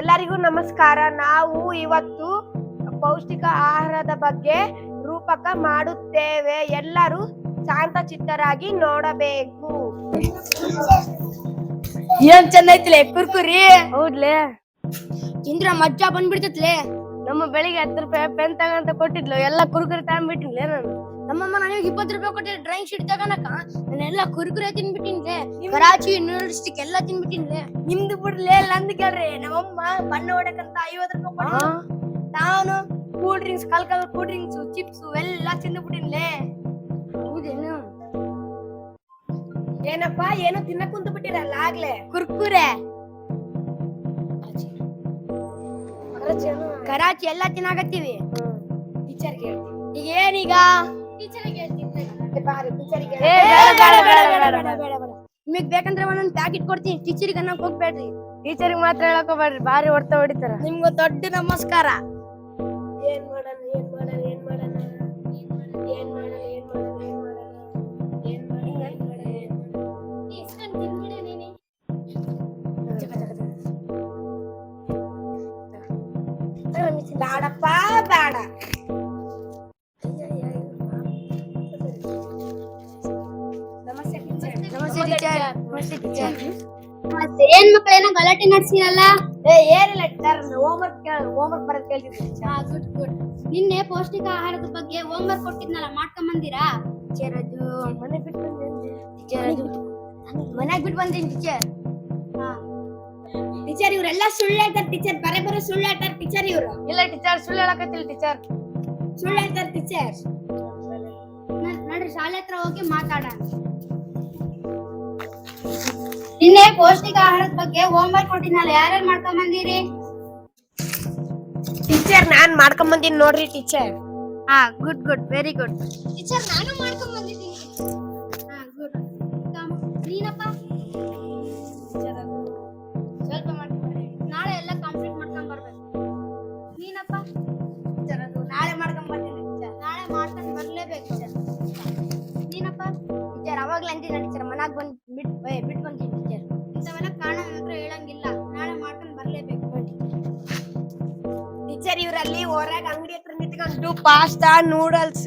ಎಲ್ಲರಿಗೂ ನಮಸ್ಕಾರ. ನಾವು ಇವತ್ತು ಪೌಷ್ಟಿಕ ಆಹಾರದ ಬಗ್ಗೆ ರೂಪಕ ಮಾಡುತ್ತೇವೆ. ಎಲ್ಲರೂ ಶಾಂತ ಚಿತ್ತರಾಗಿ ನೋಡಬೇಕು. ಏನ್ ಚೆನ್ನೈತಿಲೆ ಐತಿಲೆ ಕುರ್ಕುರಿ? ಹೌದ್ಲೇ. ತಿಂದ್ರ ಮಜ್ಜಾ ಬಂದ್ಬಿಡ್ತೈತ್ಲೆ? ನಮ್ಮ ಬೆಳಿಗ್ಗೆ ಹತ್ತು ರೂಪಾಯಿ ಪೆನ್ ತಗಂತ ಕೊಟ್ಟಿದ್ಲು. ಎಲ್ಲ ಕುರುಕುರಿ ತಗೊಂಡ್ಬಿಟ್ಟಿನ್ಲೇ ನಾನು. ನಮ್ಮಮ್ಮ ನನಗೆ ಇಪ್ಪತ್ತು ರೂಪಾಯಿ ಕೊಟ್ಟಿದ್ರೆ ಡ್ರಾಯಿಂಗ್ ಶೀಟ್ ತಗೋಣಕ ನಾನೆಲ್ಲ ಕುರ್ಕುರೆ ತಿನ್ಬಿಟ್ಟಿನ್ಲೆ. ಕರಾಚಿ ನೂಡಲ್ಸ್ ಸ್ಟಿಕ್ ಎಲ್ಲ ತಿನ್ಬಿಟ್ಟಿನ್ಲೆ. ನಿಮ್ದು ಇಲ್ಲ ಅಂದ್ ಕೇಳ್ರಿ. ನಮ್ಮಮ್ಮ ಬಣ್ಣ ಹೊಡಕಂತ ಐವತ್ತು ರೂಪಾಯಿ ಕೊಟ್ಟು ನಾನು ಕೂಲ್ ಡ್ರಿಂಕ್ಸ್ ಕಲ್ ಕಲ್ ಕೂಲ್ ಡ್ರಿಂಕ್ಸ್ ಚಿಪ್ಸ್ ಎಲ್ಲ ತಿಂದ್ಬಿಟ್ಟಿನ್ಲೆ. ಹೌದೇನು? ಏನಪ್ಪ ಏನು ತಿನ್ನಕ್ ಕುಂತು ಬಿಟ್ಟಿರಲ್ಲ ಆಗ್ಲೇ? ಕುರ್ಕುರೆ. ಕರಾಚಿ. ಎಲ್ಲ ತಿನ್ನಾಕತ್ತೀವಿ. ಟೀಚರ್ ಕೇಳ್ತೀವಿ ಈಗ ಏನೀಗ ನಿಮಗ್ ಬೇಕಂದ್ರೆ ಒಂದೊಂದ್ ಪ್ಯಾಕೆಟ್ ಕೊಡ್ತೀನಿ. ಟೀಚರ್ಗೆ ಅನ್ನಕ್ ಹೋಗ್ಬೇಡ್ರಿ. ಟೀಚರ್ಗೆ ಮಾತ್ರ ಹೇಳಕ್ ಹೋಗ್ಬೇಡ್ರಿ. ಬಾರಿ ಹೊಡ್ತ ಹೊಡಿತಾರ. ನಿಮ್ಗ ದೊಡ್ಡ ನಮಸ್ಕಾರ. ಏನ್ ಮಾಡೋಣ ಏನ್ ಮಾಡೋಣ ಏನ್ ಮಾಡೋಣ? ಏನ್ ಮಾಡೋಣ ಏನ್ ಮಾಡೋಣ ಏನ್ ಮಾಡೋಣ? ಏನ್ ಮಾಡೋಣ ಏನ್ ಮಾಡೋಣ? ಏನ್ ಮಾಡೋಣ ಬೇಡಪ್ಪ ಬೇಡ. ಮತ್ತೆ ಏನ್ ಮಕ್ಕಳೇನೋ ಗಲಾಟೆ ನಡೆಸಿರಲ್ಲ ಏ ಏನಿಲ್ಲ ಟೀಚರ್ ಹೋಮ್ವರ್ಕ್ ಕೇಳ ಹೋಮ್ವರ್ಕ್ ಬರತ್ ಕೇಳ್ತಿದ್ದೆ ಗುಡ್ ಗುಡ್ ನಿನ್ನೆ ಪೌಷ್ಟಿಕ ಆಹಾರದ ಬಗ್ಗೆ ಹೋಮ್ ವರ್ಕ್ ಮಾಡ್ಕೊಂಡ್ ಬಂದಿರಾ ಟೀಚರ್ ಅದು ಮನೆ ಬಿಟ್ಟು ಟೀಚರ್ ಅದು ಬಿಟ್ಟು ಟೀಚರ್ ಟೀಚರ್ ಇವರೆಲ್ಲ ಸುಳ್ಳು ಹೇಳ್ತಾರೆ ಟೀಚರ್ ಬರೇ ಬರೋ ಸುಳ್ಳು ಹೇಳ್ತಾರೆ ಟೀಚರ್ ಇವರು ಇಲ್ಲ ಟೀಚರ್ ಸುಳ್ಳು ಹೇಳಕತ್ತಿಲ್ಲ ಟೀಚರ್ ಸುಳ್ಳು ಹೇಳ್ತಾರೆ ಟೀಚರ್ ನಡ್ರಿ ಶಾಲೆ ಹತ್ರ ಹೋಗಿ ಮಾತಾಡೋಣ. ನಿನ್ನೆ ಪೌಷ್ಟಿಕ ಆಹಾರದ ಬಗ್ಗೆ ಹೋಮ್ ವರ್ಕ್ ಕೊಟ್ಟಿದ್ನಲ್ಲ ಯಾರ್ಯಾರು ಮಾಡ್ಕೊಂಡ್ ಬಂದಿರಿ? ಟೀಚರ್ ನಾನ್ ಮಾಡ್ಕೊಂಡ್ ಬಂದೀನಿ ನೋಡ್ರಿ ಟೀಚರ್ ಹಾ good good very good teacher ನಾನು ನಿಂತ್ಕೊಂಡು ಪಾಸ್ತಾ ನೂಡಲ್ಸ್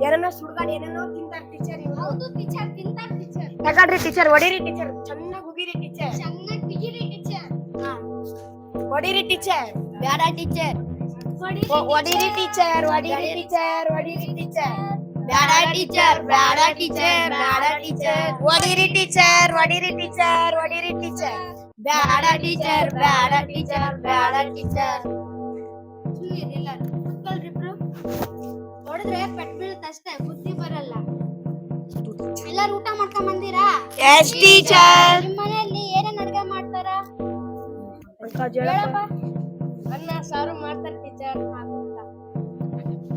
ಏನೇನೋ ಸುಡ್ಗಾಡ್ ಏನೇನೋ ತಿಂತಾರ ಟೀಚರ್ ಇವ್ರು ಹೌದು ಟೀಚರ್ ತಿಂತಾರ ಟೀಚರ್ ತಗೊಳ್ರಿ ಟೀಚರ್ ಹೊಡೀರಿ ಟೀಚರ್ ಚೆನ್ನಾಗಿ ಉಗಿರಿ ಟೀಚರ್ ಚೆನ್ನಾಗಿ ಬಿಗಿರಿ ಟೀಚರ್ ಹೊಡೀರಿ ಟೀಚರ್ ಬೇಡ ಟೀಚರ್ ಹೊಡೀರಿ ಟೀಚರ್ ಹೊಡೀರಿ ಟೀಚರ್ ಹೊಡೀರಿ ಟೀಚರ್ ಬೇಡ ಟೀಚರ್ ಬೇಡ ಟೀಚರ್ ಬೇಡ ಟೀಚರ್ ಹೊಡೀರಿ ಟೀಚರ್ ಹೊಡೀರಿ ಟೀಚರ್ ಹೊಡೀರಿ ಟೀಚರ್ ಬೇಡ ಟೀಚರ್ ಬೇಡ ಟೀಚರ್ ಬೇಡ ಟೀಚರ್ ಸುಮ್ಮನಿರಿಲ್ಲ ಮಕ್ಕಳ್ರಿಬ್ರು ಹೊಡೆದ್ರೆ ಪೆಟ್ ಬೀಳುತ್ತಷ್ಟೇ ಬುದ್ಧಿ ಬರಲ್ಲ. ಎಲ್ಲರೂ ಊಟ ಮಾಡ್ಕೊಂಡ್ ಬಂದಿರಾ ಎಸ್ ಟೀಚರ್ ನಿಮ್ಮ ಮನೆಯಲ್ಲಿ ಏನೇನ್ ಅಡ್ಗೆ ಮಾಡ್ತಾರ? ಹೇಳಪ್ಪ. ಅನ್ನ ಸಾರು ಮಾಡ್ತಾರೆ ಟೀಚರ್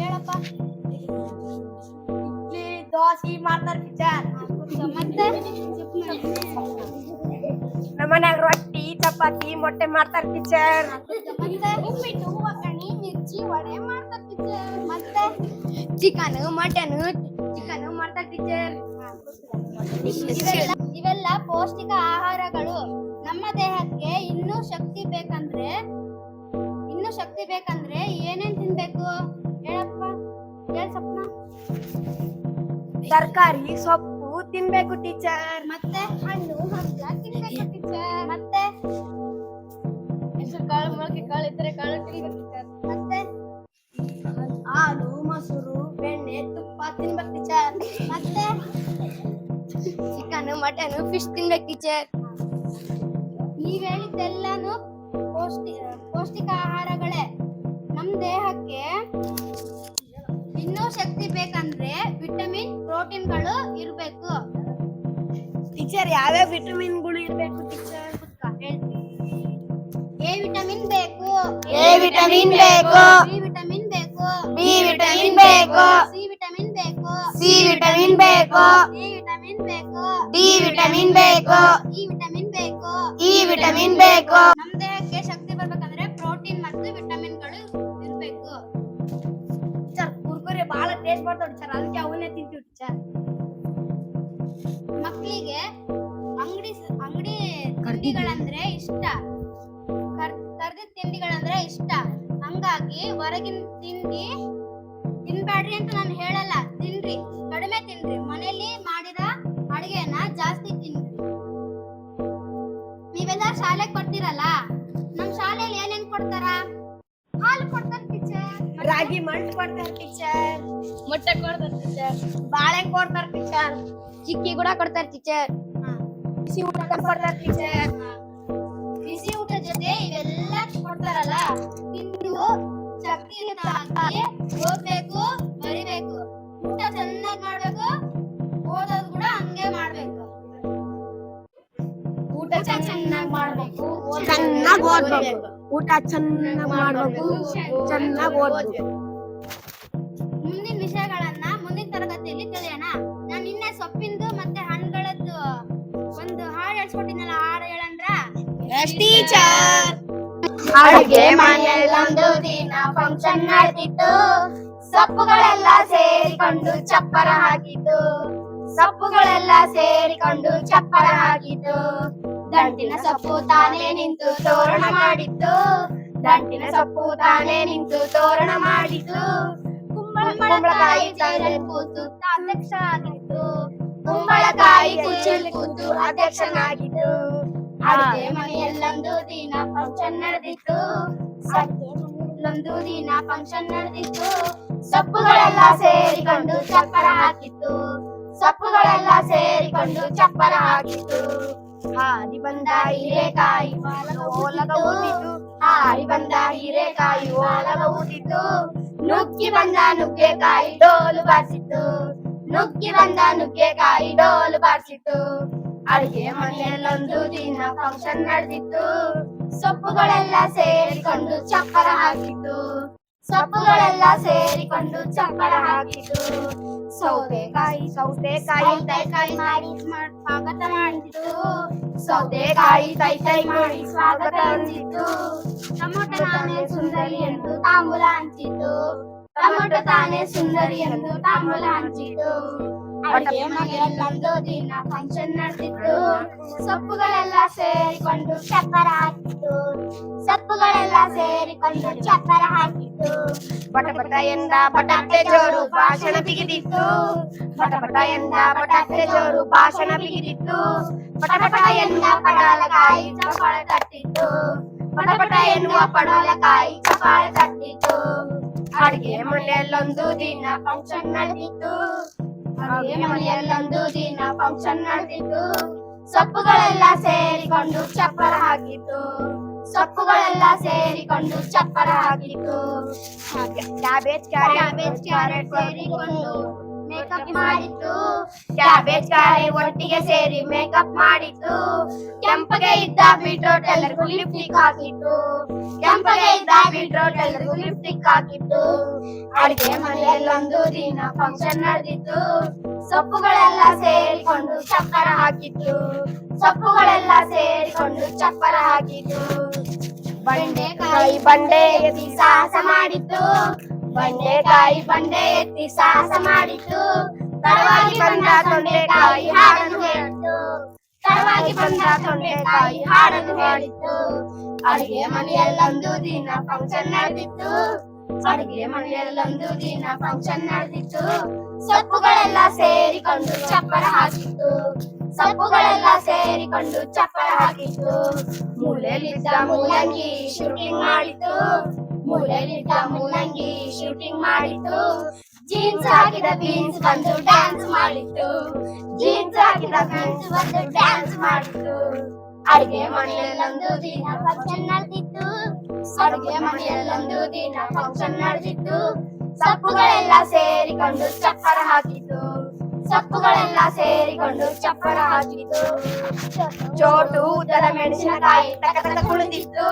ಹೇಳಪ್ಪ. ಇಡ್ಲಿ ದೋಸೆ ಮಾಡ್ತಾರೆ ಟೀಚರ್ ಮತ್ತೆ? ನಮ್ಮ ಮನ್ಯಾಗ ರೊಟ್ಟಿ ಚಪಾತಿ ಮೊಟ್ಟೆ ಮಾಡ್ತಾರ ಟೀಚರ್ ಮತ್ತೆ ಉಪ್ಪಿಟ್ಟು ಒಗ್ಗರಣೆ ಮಿರ್ಚಿ ವಡೆ ಮಾಡ್ತಾರ ಟೀಚರ್ ಮತ್ತೆ ಚಿಕನ್ ಮಟನ್ ಚಿಕನ್ ಮಾಡ್ತಾರ ಟೀಚರ್ ಇವೆಲ್ಲ ಇವೆಲ್ಲ ಪೌಷ್ಟಿಕ ಆಹಾರಗಳು. ನಮ್ಮ ದೇಹಕ್ಕೆ ಇನ್ನೂ ಶಕ್ತಿ ಬೇಕಂದ್ರೆ ಇನ್ನೂ ಶಕ್ತಿ ಬೇಕಂದ್ರೆ ಏನೇನ್ ತಿನ್ಬೇಕು? ಹೇಳಪ್ಪ. ಹೇಳ ಸಪ್ನ. ತರಕಾರಿ ಸೊಪ್ಪು. ತಿನ್ಬೇಕು ಟೀಚರ್. ಮತ್ತೆ ಹಣ್ಣು ಹಂಪ್ಲ ತಿನ್ಬೇಕು ಟೀಚರ್. ಮತ್ತೆ ಹೆಸರು ಕಾಳು ಮೊಳಕೆ ಕಾಳು ಇದ್ರೆ ಕಾಳು ತಿನ್ಬೇಕು ಟೀಚರ್. ಮತ್ತೆ ಹಾಲು, ಮೊಸರು, ಬೆಣ್ಣೆ, ತುಪ್ಪ ತಿನ್ಬೇಕು ಟೀಚರ್. ಮತ್ತೆ ಚಿಕನ್, ಮಟನ್ ಫಿಶ್ ತಿನ್ಬೇಕು ಟೀಚರ್. ನೀವ್ ಹೇಳಿದ್ದೆಲ್ಲಾನು ಪೌಷ್ಟಿಕ ಪೌಷ್ಟಿಕ ಆಹಾರಗಳೇ. ನಮ್ ದೇಹಕ್ಕೆ ಶಕ್ತಿ ಬೇಕಂದ್ರೆ ವಿಟಮಿನ್ ಪ್ರೋಟೀನ್ಗಳು ಇರ್ಬೇಕು ಟೀಚರ್ ಯಾವ್ಯಾವ ವಿಟಮಿನ್ಗಳು ಇರಬೇಕು ಟೀಚರ್ ಎ ವಿಟಮಿನ್ ಬೇಕು ಎ ವಿಟಮಿನ್ ಬೇಕು. ಬಿ ವಿಟಮಿನ್ ಬೇಕು ಬಿ ವಿಟಮಿನ್ ಬೇಕು. ಸಿ ವಿಟಮಿನ್ ಬೇಕು ಸಿ ವಿಟಮಿನ್ ಬೇಕು ಡಿ ವಿಟಮಿನ್ ಬೇಕು ಡಿ ವಿಟಮಿನ್ ಬೇಕು ಇ ವಿಟಮಿನ್ ಬೇಕು ಇ ವಿಟಮಿನ್ ಬೇಕು ಟೀಚರ್ ಅದಕ್ಕೆ ಅವನ್ನೇ ತಿಂತೀವಿ ಟೀಚರ್ ಮಕ್ಕಳಿಗೆ ಅಂಗಡಿ ಅಂಗಡಿ ತಿಂಡಿಗಳಂದ್ರೆ ಇಷ್ಟ. ಕರ್ದಿದ ತಿಂಡಿಗಳಂದ್ರೆ ಇಷ್ಟ. ಹಂಗಾಗಿ ಹೊರಗಿನ ತಿಂಡಿ ತಿನ್ಬೇಡ್ರಿ ಅಂತ ನಾನು ಹೇಳಲ್ಲ. ತಿನ್ರಿ, ಕಡಿಮೆ ತಿನ್ರಿ. ಮನೇಲಿ ಮಾಡಿದ ಅಡಿಗೆನ ಜಾಸ್ತಿ ತಿನ್ರಿ. ನೀವೆಲ್ಲ ಶಾಲೆಗೆ ಬರ್ತೀರಲ್ಲ? ರಾಗಿ ಮಂಟ್ ಕೊಡ್ತಾರೆ ಟೀಚರ್ ಮೊಟ್ಟೆ ಕೊಡ್ತಾರೆ ಟೀಚರ್ ಬಾಳೆ ಕೊಡ್ತಾರೆ ಟೀಚರ್ ಚಿಕ್ಕಿ ಕೂಡ ಕೊಡ್ತಾರೆ ಟೀಚರ್ ಬಿಸಿ ಊಟ ಕೊಡ್ತಾರೆ ಟೀಚರ್ ಬಿಸಿ ಊಟ ಜೊತೆ ಇವೆಲ್ಲ ಕೊಡ್ತಾರಲ್ಲ ತಿಂದು ಶಕ್ತಿಯುತವಾಗಿ ಓದ್ಬೇಕು ಬರಿಬೇಕು. ಊಟ ಚೆನ್ನಾಗಿ ಮಾಡ್ಬೇಕು ಓದೋದು ಕೂಡ ಹಂಗೆ ಮಾಡ್ಬೇಕು. ಊಟ ಚೆನ್ನಾಗಿ ಮಾಡ್ಬೇಕು ಚೆನ್ನಾಗಿ ಓದ್ಬೇಕು. ಊಟ ಚೆನ್ನಾಗಿ ಮಾಡಬೇಕು ಚೆನ್ನಾಗಿ ಓದಬೇಕು. ಮುಂದಿನ ವಿಷಯಗಳನ್ನ ಮುಂದಿನ ತರಗತಿಯಲ್ಲಿ ತಿಳಿಯೋಣ. ನಾನು ನಿನ್ನೆ ಸೊಪ್ಪಿಂದು ಮತ್ತೆ ಹಣ್ಣುಗಳದ್ದು ಒಂದು ಹಾಡು ಹೇಳ್ಸ್ಕೊಟ್ಟಿನಲ್ಲ ಹಾಡು ಹೇಳಂದ್ರ? ಟೀಚರ್ ಅಡುಗೆ ಮನೆಯಲ್ಲೊಂದು ದಿನ ಫಂಕ್ಷನ್ ನಡೆದಿತ್ತು ಸೊಪ್ಪುಗಳೆಲ್ಲ ಸೇರಿಕೊಂಡು ಚಪ್ಪರ ಹಾಕಿದ್ದು ಸೊಪ್ಪುಗಳೆಲ್ಲ ಸೇರಿಕೊಂಡು ಚಪ್ಪರ ಹಾಕಿದ್ದು ದಂಟಿನ ಸೊಪ್ಪು ತಾನೇ ನಿಂತು ತೋರಣ ಮಾಡಿತ್ತು. ದಂಟಿನ ಸೊಪ್ಪು ತಾನೇ ನಿಂತು ತೋರಣ ಮಾಡಿತು. ಕುಂಬಳಕಾಯಿ ಜೈಲಲ್ಲಿ ಕೂತು ಅಧ್ಯಕ್ಷ ಆಗಿತ್ತು ಕುಂಬಳಕಾಯಿ ಕುಚಲ್ ಕೂತು ಅಧ್ಯಕ್ಷನಾಗಿತ್ತು. ಅಡುಗೆ ಮನೆಯಲ್ಲೊಂದು ದಿನ ಫಂಕ್ಷನ್ ನಡೆದಿತ್ತು. ಮನೆಯಲ್ಲೊಂದು ದಿನ ಫಂಕ್ಷನ್ ನಡೆದಿತ್ತು. ಸೊಪ್ಪುಗಳೆಲ್ಲ ಸೇರಿಕೊಂಡು ಚಪ್ಪರ ಹಾಕಿತ್ತು. ಸೊಪ್ಪುಗಳೆಲ್ಲ ಸೇರಿಕೊಂಡು ಚಪ್ಪರ ಹಾಕಿತ್ತು. ಹಾರಿ ಬಂದ ಹೀರೆಕಾಯಿ ಓಲಗ ಊದಿತು ಹಾರಿ ಬಂದ ಹೀರೆಕಾಯಿ ಓಲಗ ಊದಿತು ನುಗ್ಗಿ ಬಂದ ನುಗ್ಗೆಕಾಯಿ ಡೋಲು ಬಾರಿಸಿತು ನುಗ್ಗಿ ಬಂದ ನುಗ್ಗೆಕಾಯಿ ಡೋಲು ಬಾರಿಸಿತು ಅಡಿಗೆ ಮನೆಯಲ್ಲೊಂದು ದಿನ ಫಂಕ್ಷನ್ ನಡೆದಿತ್ತು. ಸೊಪ್ಪುಗಳೆಲ್ಲ ಸೇರಿಕೊಂಡು ಚಪ್ಪರ ಹಾಕಿತ್ತು. ಸೊಪ್ಪುಗಳೆಲ್ಲ ಸೇರಿಕೊಂಡು ಚಪ್ಪರ ಹಾಕಿದ್ರು ಸೌತೆಕಾಯಿ ಸೌತೆಕಾಯಿ ತೈಕಾಯಿ ಮಾಡಿ ಸ್ವಾಗತ ಮಾಡಿತ್ತು ಸೌತೆಕಾಯಿ ತೈ ಮಾಡಿ ಸ್ವಾಗತ ಅಂದಿತ್ತು ಟೊಮೊಟೊ ತಾನೇ ಸುಂದರಿ ಎಂದು ತಾಂಬೂಲ ಹಂಚಿತ್ತು ಟೊಮೊಟೊ ತಾನೇ ಸುಂದರಿ ಎಂದು ತಾಂಬೂಲ ಹಂಚಿತ್ತು ಅಡುಗೆ ಮನೆಯಲ್ಲೊಂದು ದಿನ ಫಂಕ್ಷನ್ ನಡೆದಿತ್ತು ಸೊಪ್ಪುಗಳೆಲ್ಲ ಸೇರಿಕೊಂಡು ಚಪ್ಪರ ಹಾಕಿತ್ತು ಸೊಪ್ಪುಗಳೆಲ್ಲ ಸೇರಿಕೊಂಡು ಚಪ್ಪರ ಹಾಕಿತ್ತು ಪಟ ಪಟ ಎಂದ ಪಟಾಟೆ ಜೋರು ಭಾಷಣ ಬಿಗಿದಿತ್ತು ಪಟ ಪಟ ಎಂದ ಪಟಾಟೆ ಜೋರು ಭಾಷಣ ಬಿಗಿದಿತ್ತು ಪಟ ಪಟ ಎಂದ ಪಡಲಕಾಯಿ ಚಪ್ಪಾಳೆ ತಟ್ಟಿತ್ತು ಪಟ ಪಟ ಎನ್ನುವ ಪಡಲಕಾಯಿ ಚಪಾಳೆ ತಟ್ಟಿತ್ತು ಅಡಿಗೆ ಮನೆಯಲ್ಲೊಂದು ದಿನ ಫಂಕ್ಷನ್ ನಡೆದಿತ್ತು ಅಡುಗೆ ಮನೆಯಲ್ಲೊಂದು ದಿನ ಫಂಕ್ಷನ್ ನಡೆದಿತ್ತು. ಸೊಪ್ಪುಗಳೆಲ್ಲ ಸೇರಿಕೊಂಡು ಚಪ್ಪರ ಹಾಕಿತ್ತು. ಸೊಪ್ಪುಗಳೆಲ್ಲ ಸೇರಿಕೊಂಡು ಚಪ್ಪರ ಹಾಕಿತ್ತು. ಕ್ಯಾಬೇಜ್ ಕ್ಯಾಬೇಜ್ ಕ್ಯಾರೆಟ್ ಸೇರಿಕೊಂಡು ಮೇಕಪ್ ಮಾಡಿತ್ತು ಕ್ಯಾಬೇಜ್ ಕಾಯಿ ಒಟ್ಟಿಗೆ ಸೇರಿ ಮೇಕಪ್ ಮಾಡಿತ್ತು ಕೆಂಪಗೆ ಇದ್ದ ಬೀಟ್ರೋಟ್ ಎಲ್ಲರಿಗೂ ಲಿಪ್ಟಿಕ್ ಹಾಕಿತ್ತು ಕೆಂಪಗೆ ಇದ್ದ ಬೀಟ್ರೋಟ್ ಎಲ್ಲರಿಗೂ ಲಿಪ್ಟಿಕ್ ಹಾಕಿತ್ತು ಅಡಿಗೆ ಮನೆಯಲ್ಲೊಂದು ದಿನ ಫಂಕ್ಷನ್ ನಡೆದಿತ್ತು ಸೊಪ್ಪುಗಳೆಲ್ಲ ಸೇರಿಕೊಂಡು ಚಪ್ಪರ ಹಾಕಿತ್ತು ಸೊಪ್ಪುಗಳೆಲ್ಲ ಸೇರಿಕೊಂಡು ಚಪ್ಪರ ಹಾಕಿತ್ತು ಬಂಡೆಕಾಯಿ ಬಂಡೆ ಸಾಹಸ ಮಾಡಿತ್ತು ಬಂಡೆಕಾಯಿ ಬಂಡೆ ಎತ್ತಿ ಸಾಹಸ ಮಾಡಿತ್ತು. ತರವಾಗಿ ಬಂದ ತೊಂಡೆಕಾಯಿ ಹಾಡನ್ನು ಹೇಳಿತ್ತು. ತರವಾಗಿ ಬಂದ ತೊಂಡೆಕಾಯಿ ಹಾಡನ್ನು ಹೇಳಿತ್ತು. ಅಡುಗೆ ಮನೆಯಲ್ಲೊಂದು ದಿನ ಫಂಕ್ಷನ್ ನಡೆದಿತ್ತು. ಅಡುಗೆ ಮನೆಯಲ್ಲೊಂದು ದಿನ ಫಂಕ್ಷನ್ ನಡೆದಿತ್ತು. ಸೊಪ್ಪುಗಳೆಲ್ಲ ಸೇರಿಕೊಂಡು ಚಪ್ಪರ ಹಾಕಿತ್ತು. ಸೊಪ್ಪುಗಳೆಲ್ಲ ಸೇರಿಕೊಂಡು ಚಪ್ಪರ ಹಾಕಿತ್ತು. ಮೂಲೆಯಲ್ಲಿದ್ದ ಮೂಲಂಗಿ ಶೂಟಿಂಗ್ ಮಾಡಿತ್ತು. ಮೂಲೆಯಲ್ಲಿದ್ದ ಮೂಲಂಗಿ ಶೂಟಿಂಗ್ ಮಾಡಿತ್ತು. ಜೀನ್ಸ್ ಹಾಕಿದ ಬೀನ್ಸ್ ಬಂದು ಡ್ಯಾನ್ಸ್ ಮಾಡಿತ್ತು. ಜೀನ್ಸ್ ಹಾಕಿದ ಬೀನ್ಸ್ ಬಂದು ಡ್ಯಾನ್ಸ್ ಮಾಡಿತ್ತು. ಅಡಿಗೆ ಮನೆಯಲ್ಲೊಂದು ದಿನ ಫಂಕ್ಷನ್ ನಡೆದಿತ್ತು. ಅಡುಗೆ ಮನೆಯಲ್ಲೊಂದು ದಿನ ಫಂಕ್ಷನ್ ನಡೆದಿತ್ತು. ಸೊಪ್ಪುಗಳೆಲ್ಲ ಸೇರಿಕೊಂಡು ಚಪ್ಪರ ಹಾಕಿತ್ತು. ಸೊಪ್ಪುಗಳೆಲ್ಲ ಸೇರಿಕೊಂಡು ಚಪ್ಪರ ಹಾಕಿತ್ತು. ಚೋಟು ಉದ್ದದ ಮೆಣಸಿನಕಾಯಿ ತಕ ತಕ ಕುಳಿತಿತ್ತು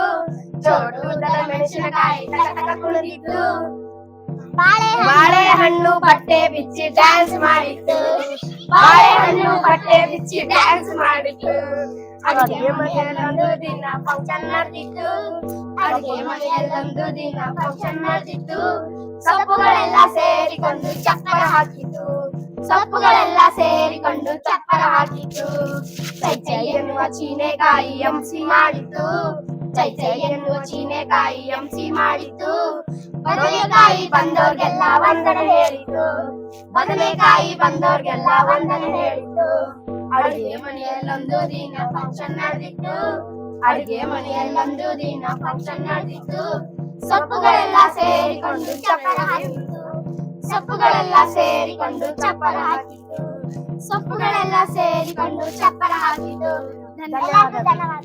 ಬಾಳೆಹಣ್ಣು ಬಟ್ಟೆ ಬಿಚ್ಚಿ ಡ್ಯಾನ್ಸ್ ಮಾಡಿತ್ತು. ಬಾಳೆಹಣ್ಣು ಬಟ್ಟೆ ಬಿಚ್ಚಿ ಡ್ಯಾನ್ಸ್ ಮಾಡಿತ್ತು. ಅಡುಗೆ ಮನೆಯಲ್ಲೊಂದು ದಿನ ಫಂಕ್ಷನ್ ನಡೆದಿತ್ತು. ಅಡುಗೆ ಮನೆಯಲ್ಲೊಂದು ದಿನ ಫಂಕ್ಷನ್ ನಡೆದಿತ್ತು. ಸೊಪ್ಪುಗಳೆಲ್ಲ ಸೇರಿಕೊಂಡು ಚಪ್ಪರ ಹಾಕಿತ್ತು. ಸೊಪ್ಪುಗಳೆಲ್ಲ ಸೇರಿಕೊಂಡು ಚಪ್ಪರ ಹಾಕಿತ್ತು. ಸಜ್ಜೆ ಎನ್ನುವ ಚೀನೆಕಾಯಿ ಎಂಸಿ ಮಾಡಿತ್ತು. ಚೈ ಚೈ ಎನ್ನುವ ಚೀನೆಕಾಯಿ ಎಂಸಿ ಮಾಡಿತ್ತು. ಬದನೆಕಾಯಿ ಬಂದವ್ರಿಗೆಲ್ಲ ವಂದನೆ ಹೇಳಿತು ಬದನೆಕಾಯಿ ಬಂದವ್ರಿಗೆಲ್ಲ ವಂದನೆ ಹೇಳಿತು ಅಡುಗೆ ಮನೆಯಲ್ಲೊಂದು ದಿನ ಫಂಕ್ಷನ್ ನಡೆದಿತ್ತು. ಅಡುಗೆ ಮನೆಯಲ್ಲೊಂದು ದಿನ ಫಂಕ್ಷನ್ ನಡೆದಿತ್ತು. ಸೊಪ್ಪುಗಳೆಲ್ಲ ಸೇರಿಕೊಂಡು ಚಪ್ಪರ ಹಾಕಿತ್ತು. ಸೊಪ್ಪುಗಳೆಲ್ಲ ಸೇರಿಕೊಂಡು ಚಪ್ಪರ ಹಾಕಿತ್ತು. ಸೊಪ್ಪುಗಳೆಲ್ಲ ಸೇರಿಕೊಂಡು ಚಪ್ಪರ ಧನ್ಯವಾದ. ಧನ್ಯವಾದ.